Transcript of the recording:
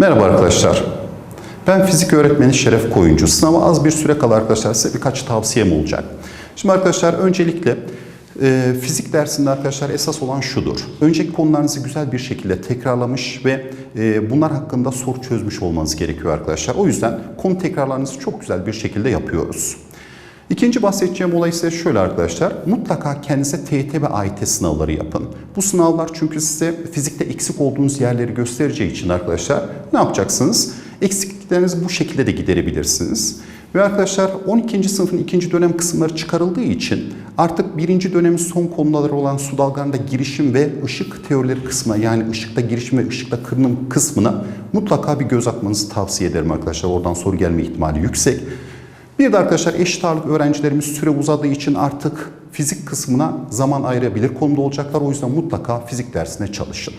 Merhaba arkadaşlar. Ben fizik öğretmeni Şeref Koyuncu. Sınava az bir süre kala arkadaşlar size birkaç tavsiyem olacak. Şimdi arkadaşlar öncelikle e, fizik dersinde arkadaşlar esas olan şudur. Önceki konularınızı güzel bir şekilde tekrarlamış ve e, bunlar hakkında soru çözmüş olmanız gerekiyor arkadaşlar. O yüzden konu tekrarlarınızı çok güzel bir şekilde yapıyoruz. İkinci bahsedeceğim olay ise şöyle arkadaşlar. Mutlaka kendinize TYT ve AYT sınavları yapın. Bu sınavlar çünkü size fizikte eksik olduğunuz yerleri göstereceği için arkadaşlar ne yapacaksınız? Eksikliklerinizi bu şekilde de giderebilirsiniz. Ve arkadaşlar 12. sınıfın ikinci dönem kısımları çıkarıldığı için artık birinci dönemin son konuları olan su dalgalarında girişim ve ışık teorileri kısmına yani ışıkta girişim ve ışıkta kırınım kısmına mutlaka bir göz atmanızı tavsiye ederim arkadaşlar. Oradan soru gelme ihtimali yüksek. Bir de arkadaşlar eşit ağırlık öğrencilerimiz süre uzadığı için artık fizik kısmına zaman ayırabilir konuda olacaklar. O yüzden mutlaka fizik dersine çalışın.